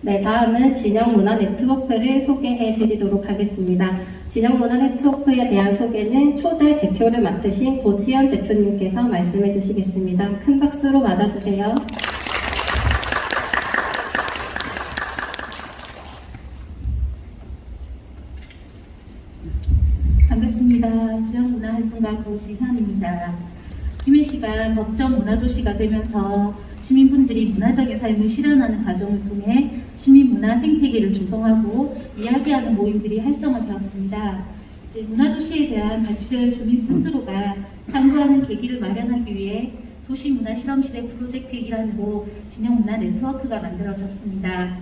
네, 다음은 진영문화 네트워크를 소개해 드리도록 하겠습니다. 진영문화 네트워크에 대한 소개는 초대 대표를 맡으신 고지연 대표님께서 말씀해 주시겠습니다. 큰 박수로 맞아주세요. 반갑습니다. 지역문화활동가 고지현입니다. 김해 시가 법정 문화도시가 되면서 시민분들이 문화적인 삶을 실현하는 과정을 통해 시민문화 생태계를 조성하고 이야기하는 모임들이 활성화되었습니다. 이제 문화도시에 대한 가치를 주민 스스로가 탐구하는 계기를 마련하기 위해 도시문화실험실의 프로젝트 일환으로 진영문화 네트워크가 만들어졌습니다.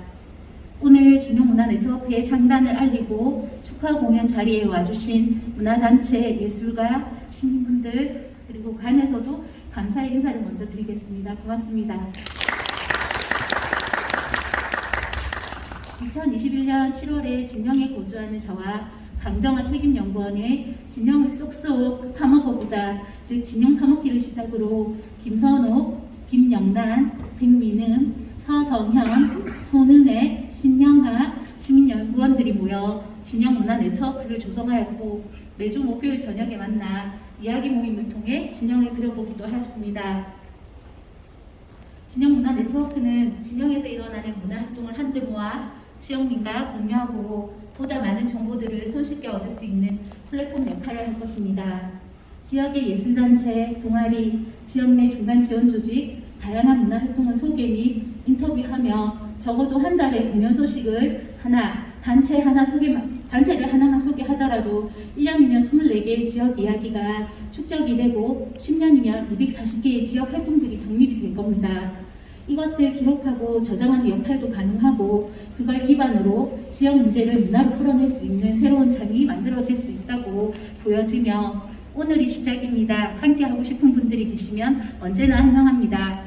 오늘 진영문화 네트워크의 창단을 알리고 축하 공연 자리에 와주신 문화단체, 예술가, 시민분들 그리고 관에서도 감사의 인사를 먼저 드리겠습니다. 고맙습니다. 2021년 7월에 진영에 거주하는 저와 강정화 책임연구원의 진영을 쏙쏙 파먹어보자 즉 진영 파먹기를 시작으로 김선옥, 김영란, 백민음, 서성현, 손은혜, 신영하 시민연구원들이 모여 진영 문화 네트워크를 조성하였고 매주 목요일 저녁에 만나 이야기 모임을 통해 진영을 그려보기도 하였습니다. 진영 문화 네트워크는 진영에서 일어나는 문화 활동을 한데 모아 지역민과 공유하고 보다 많은 정보들을 손쉽게 얻을 수 있는 플랫폼 역할을 할 것입니다. 지역의 예술단체, 동아리, 지역 내 중간 지원 조직, 다양한 문화 활동을 소개 및 인터뷰하며 적어도 한 달에 공연 소식을 하나, 단체 하나 소개, 단체를 하나만 소개하더라도 1년이면 24개의 지역 이야기가 축적이 되고 10년이면 240개의 지역 활동들이 정립이 될 겁니다. 이것을 기록하고 저장하는 역할도 가능하고 그걸 기반으로 지역 문제를 문화로 풀어낼 수 있는 새로운 장이 만들어질 수 있다고 보여지며 오늘이 시작입니다. 함께 하고 싶은 분들이 계시면 언제나 환영합니다.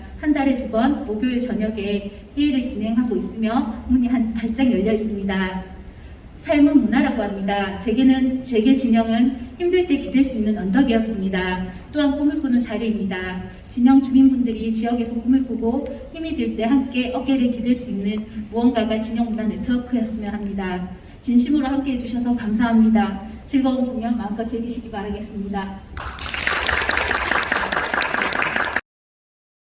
목요일 저녁에 회의를 진행하고 있으며 문이 한 발짝 열려 있습니다. 삶은 문화라고 합니다. 제게는 제게 진영은 힘들 때 기댈 수 있는 언덕이었습니다. 또한 꿈을 꾸는 자리입니다. 진영 주민분들이 지역에서 꿈을 꾸고 힘이 들 때 함께 어깨를 기댈 수 있는 무언가가 진영 문화 네트워크였으면 합니다. 진심으로 함께 해주셔서 감사합니다. 즐거운 공연 마음껏 즐기시기 바라겠습니다.